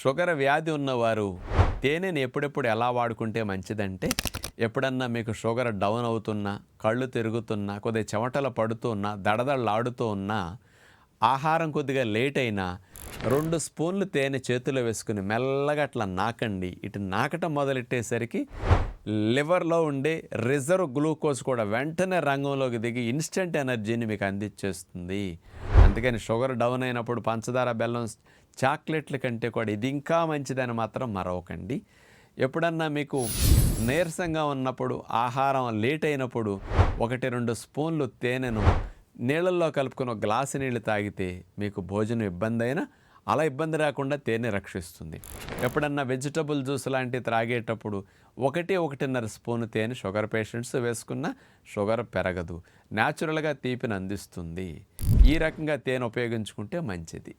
Sugar వ్యాధి ఉన్నవారు తేనెని ఎప్పుడెప్పుడు ఎలా వాడుకుంటే మంచిదంటే ఎప్పుడన్నా మీకు షుగర్ డౌన్ అవుతున్నా కళ్ళు తిరుగుతున్నా కొద్దిగా చెమటలు పడుతూ ఉన్నా దడదళ్ళాడుతూ ఉన్నా ఆహారం కొద్దిగా లేట్ అయినా రెండు స్పూన్లు తేనె చేతిలో వేసుకుని మెల్లగా అట్లా నాకండి. ఇటు నాకటం మొదలెట్టేసరికి లివర్లో ఉండే రిజర్వ్ గ్లూకోజ్ కూడా వెంటనే రంగంలోకి దిగి ఇన్స్టెంట్ ఎనర్జీని మీకు అందించేస్తుంది. అందుకని షుగర్ డౌన్ అయినప్పుడు పంచదార బెల్లం చాక్లెట్ల కంటే కూడా ఇది ఇంకా మంచిదని మాత్రం మరవకండి. ఎప్పుడన్నా మీకు నీరసంగా ఉన్నప్పుడు ఆహారం లేట్ అయినప్పుడు ఒకటి రెండు స్పూన్లు తేనెను నీళ్ళల్లో కలుపుకున్న గ్లాసు నీళ్ళు తాగితే మీకు భోజనం ఇబ్బంది అయినా అలా ఇబ్బంది రాకుండా తేనె రక్షిస్తుంది. ఎప్పుడన్నా వెజిటబుల్ జ్యూస్ లాంటివి త్రాగేటప్పుడు ఒకటి ఒకటిన్నర స్పూన్ తేనె షుగర్ పేషెంట్స్ వేసుకున్న షుగర్ పెరగదు. న్యాచురల్గా తీపిని అందిస్తుంది. ఈ రకంగా తేనె ఉపయోగించుకుంటే మంచిది.